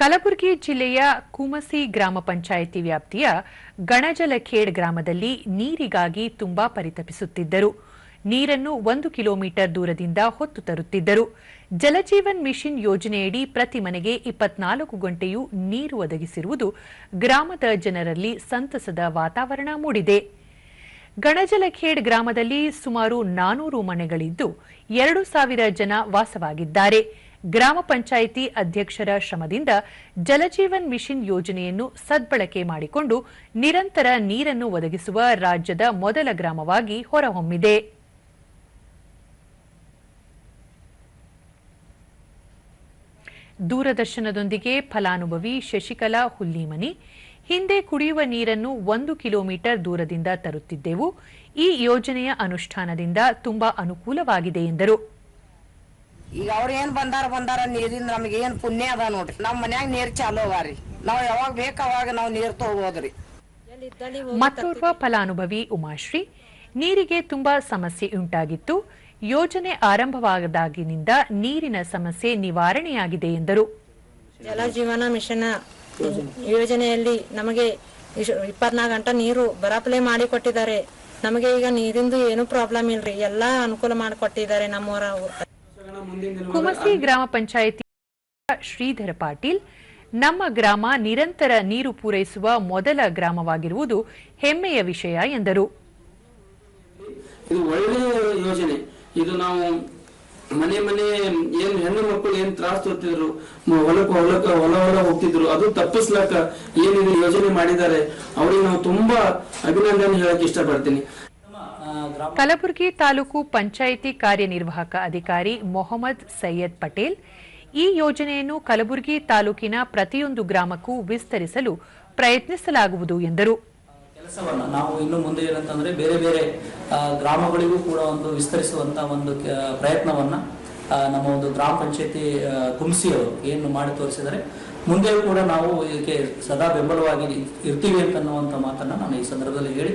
ಕಲಬುರಗಿ ಜಿಲ್ಲೆಯ ಕುಮಸಿ ಗ್ರಾಮ ಪಂಚಾಯಿತಿ ವ್ಯಾಪ್ತಿಯ ಗಣಜಲಖೇಡ್ ಗ್ರಾಮದಲ್ಲಿ ನೀರಿಗಾಗಿ ತುಂಬಾ ಪರಿತಪಿಸುತ್ತಿದ್ದರು. ನೀರನ್ನು ಒಂದು ಕಿಲೋಮೀಟರ್ ದೂರದಿಂದ ಹೊತ್ತು ತರುತ್ತಿದ್ದರು. ಜಲಜೀವನ್ ಮಿಷನ್ ಯೋಜನೆಯಡಿ ಪ್ರತಿ ಮನೆಗೆ ಇಪ್ಪತ್ನಾಲ್ಕು ಗಂಟೆಯೂ ನೀರು ಒದಗಿಸಿರುವುದು ಗ್ರಾಮದ ಜನರಲ್ಲಿ ಸಂತಸದ ವಾತಾವರಣ ಮೂಡಿದೆ. ಗಣಜಲಖೇಡ್ ಗ್ರಾಮದಲ್ಲಿ ಸುಮಾರು ನಾನೂರು ಮನೆಗಳಿದ್ದು ಎರಡು ಸಾವಿರ ಜನ ವಾಸವಾಗಿದ್ದಾರೆ. ಗ್ರಾಮ ಪಂಚಾಯಿತಿ ಅಧ್ಯಕ್ಷರ ಶ್ರಮದಿಂದ ಜಲಜೀವನ್ ಮಿಷನ್ ಯೋಜನೆಯನ್ನು ಸದ್ಬಳಕೆ ಮಾಡಿಕೊಂಡು ನಿರಂತರ ನೀರನ್ನು ಒದಗಿಸುವ ರಾಜ್ಯದ ಮೊದಲ ಗ್ರಾಮವಾಗಿ ಹೊರಹೊಮ್ಮಿದೆ. ದೂರದರ್ಶನದೊಂದಿಗೆ ಫಲಾನುಭವಿ ಶಶಿಕಲಾ ಹುಲ್ಲಿಮನಿ, ಹಿಂದೆ ಕುಡಿಯುವ ನೀರನ್ನು ಒಂದು ಕಿಲೋಮೀಟರ್ ದೂರದಿಂದ ತರುತ್ತಿದ್ದೆವು. ಈ ಯೋಜನೆಯ ಅನುಷ್ಠಾನದಿಂದ ತುಂಬಾ ಅನುಕೂಲವಾಗಿದೆ ಎಂದರು. ಈಗ ಅವ್ರ ಏನ್ ಬಂದಾರ ಬಂದಾರ ನೀರಿಂದ ನಮ್ಗೆ ಏನ್ ಪುಣ್ಯ ಅದ ನೋಡ್ರಿ. ನಮ್ ಮನ್ಯಾಗ ನೀರ್ ಚಾಲು ಅವಾರಿ ನಾವ್ ಯಾವಾಗ ಬೇಕ ಅವಾಗ ನಾವ್ ನೀರ್ ತಗೋಬೋದ್ರಿ. ಮತ್ತೋರ್ವ ಫಲಾನುಭವಿ ಉಮಾಶ್ರೀ ನೀರಿಗೆ ತುಂಬಾ ಸಮಸ್ಯೆ ಉಂಟಾಗಿತ್ತು. ಯೋಜನೆ ಆರಂಭವಾದಾಗಿನಿಂದ ನೀರಿನ ಸಮಸ್ಯೆ ನಿವಾರಣೆಯಾಗಿದೆ ಎಂದರು. ಜಲ ಜೀವನ ಮಿಷನ್ ಯೋಜನೆಯಲ್ಲಿ ನಮಗೆ ಇಪ್ಪತ್ನಾಲ್ಕು ಗಂಟೆ ನೀರು ಬರಪ್ಲೆ ಮಾಡಿ ಕೊಟ್ಟಿದ್ದಾರೆ. ನಮಗೆ ಈಗ ನೀರಿಂದು ಏನು ಪ್ರಾಬ್ಲಮ್ ಇಲ್ರಿ. ಎಲ್ಲಾ ಅನುಕೂಲ ಮಾಡಿಕೊಟ್ಟಿದ್ದಾರೆ ನಮ್ಮವರ ಕುಮಸಿ ಗ್ರಾಮ ಪಂಚಾಯಿತಿ ಶ್ರೀಧರ ಪಾಟೀಲ್ ನಮ್ಮ ಗ್ರಾಮ ನಿರಂತರ ನೀರು ಪೂರೈಸುವ ಮೊದಲ ಗ್ರಾಮವಾಗಿರುವುದು ಹೆಮ್ಮೆಯ ವಿಷಯ ಎಂದರು. ಇದು ಒಳ್ಳೆಯ ಯೋಜನೆ. ಇದು ನಾವು ಮನೆ ಮನೆ ಏನ್ ಹೆಣ್ಣು ಮಕ್ಕಳು ಏನ್ ತ್ರಾಸ ತೋರ್ತಿದ್ರು ಹೊಲಕ್ಕ ಹೊಲಕ್ಕ ಹೊಲ ಹೊಲ ಹೋಗ್ತಿದ್ರು ಅದು ತಪ್ಪಿಸ್ಲಾಕ ಏನಿದೆ ಯೋಜನೆ ಮಾಡಿದ್ದಾರೆ ಅವ್ರಿಗೆ ನಾವು ತುಂಬಾ ಅಭಿನಂದನೆ ಹೇಳಕ್ ಇಷ್ಟಪಡ್ತೀನಿ. ಕಲಬುರಗಿ ತಾಲೂಕು ಪಂಚಾಯಿತಿ ಕಾರ್ಯನಿರ್ವಾಹಕ ಅಧಿಕಾರಿ ಮೊಹಮ್ಮದ್ ಸೈಯದ್ ಪಟೇಲ್ ಈ ಯೋಜನೆಯನ್ನು ಕಲಬುರಗಿ ತಾಲೂಕಿನ ಪ್ರತಿಯೊಂದು ಗ್ರಾಮಕ್ಕೂ ವಿಸ್ತರಿಸಲು ಪ್ರಯತ್ನಿಸಲಾಗುವುದು ಎಂದರು. ಕೆಲಸವನ್ನು ನಾವು ಇನ್ನು ಮುಂದೆ ಏನಂತಂದ್ರೆ ಬೇರೆ ಬೇರೆ ಗ್ರಾಮಗಳಿಗೂ ಕೂಡ ಒಂದು ವಿಸ್ತರಿಸುವಂತ ಒಂದು ಪ್ರಯತ್ನವನ್ನ ನಮ್ಮ ಒಂದು ಗ್ರಾಮ ಪಂಚಾಯತಿ ಕುಂಸಿಯವರು ಏನು ಮಾಡಿ ತೋರಿಸಿದರೆ ಮುಂದೆ ಕೂಡ ನಾವು ಇದಕ್ಕೆ ಸದಾ ಬೆಂಬಲವಾಗಿ ಇರ್ತೀವಿ ಅಂತನ್ನುವಂತ ಮಾತನ್ನ ನಾನು ಈ ಸಂದರ್ಭದಲ್ಲಿ ಹೇಳಿ